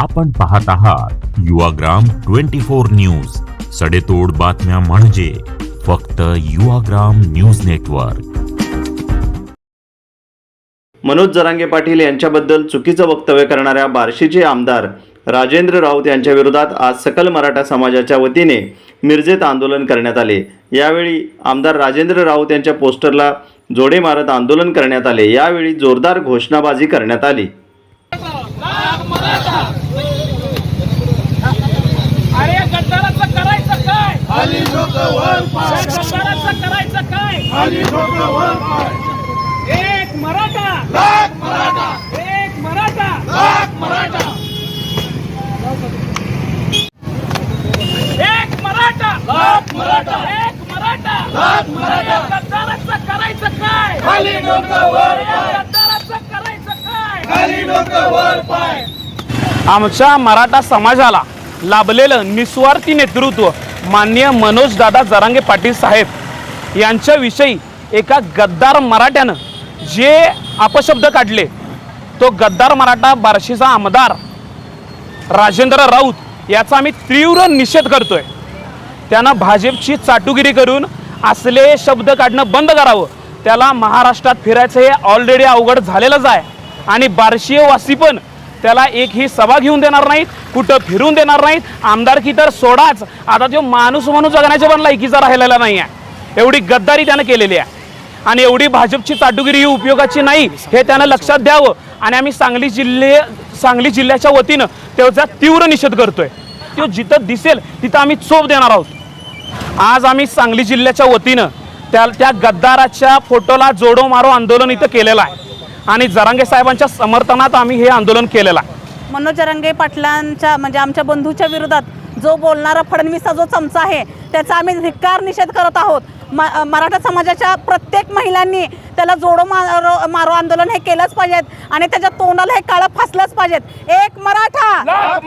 आपण पाहत आहात युवाग्राम ट्वेंटी फोर न्यूज. सडेतोड बातम्या म्हणजे फक्त युवाग्राम न्यूज नेटवर्क. मनोज जरांगे पाटील यांच्याबद्दल चुकीचं वक्तव्य करणाऱ्या बार्शीचे आमदार राजेंद्र राऊत यांच्या विरोधात आज सकल मराठा समाजाच्या वतीने मिरजेत आंदोलन करण्यात आले. यावेळी आमदार राजेंद्र राऊत यांच्या पोस्टरला जोडे मारत आंदोलन करण्यात आले. यावेळी जोरदार घोषणाबाजी करण्यात आली अरे या गद्दाराचं करायचं काय या गद्दाराचं करायचं काय एक मराठा. एक मराठा. एक मराठा. एक मराठा. या गद्दाराचं करायचं काय? या गद्दाराचं करायचं काय? आमच्या मराठा समाजाला लाभलेलं निस्वार्थी नेतृत्व माननीय मनोज दादा जरांगे पाटील साहेब यांच्याविषयी एका गद्दार मराठ्यानं जे अपशब्द काढले तो गद्दार मराठा बार्शीचा आमदार राजेंद्र राऊत याचा आम्ही तीव्र निषेध करतोय. त्यानं भाजपची चाटुगिरी करून असले शब्द काढणं बंद करावं. त्याला महाराष्ट्रात फिरायचं हे ऑलरेडी अवघड झालेलंच आहे. आणि बार्शीयवासी पण त्याला एक ही सभा घेऊन देणार नाहीत कुठं फिरून देणार नाहीत. आमदारकी तर सोडाच. आता तो माणूस म्हणून जगण्याच्या पण लायकीचा राहिलेला नाही आहे एवढी गद्दारी त्यानं केलेली आहे. आणि एवढी भाजपची चाटुगिरी ही उपयोगाची नाही हे त्यानं लक्षात द्यावं. आणि आम्ही सांगली जिल्हे सांगली जिल्ह्याच्या वतीनं त्याचा तीव्र निषेध करतोय. तो जिथं दिसेल तिथं आम्ही चोप देणार आहोत. आज आम्ही सांगली जिल्ह्याच्या वतीनं त्या त्या गद्दाराच्या फोटोला जोडो मारो आंदोलन इथं केलेलं आहे. आणि जरांगे साहेबांच्या समर्थनात आम्ही हे आंदोलन केलेलं आहे. मनोज जरांगे पाटलांच्या म्हणजे आमच्या बंधूच्या विरोधात जो बोलणारा फडणवीसचा जो चमचा आहे त्याचा आम्ही धिक्कार निषेध करत आहोत. म मराठा समाजाच्या प्रत्येक महिलांनी त्याला जोडो मारो मारो आंदोलन हे केलंच पाहिजेत. आणि त्याच्या तोंडाला हे काळं फासलंच पाहिजेत. एक मराठा!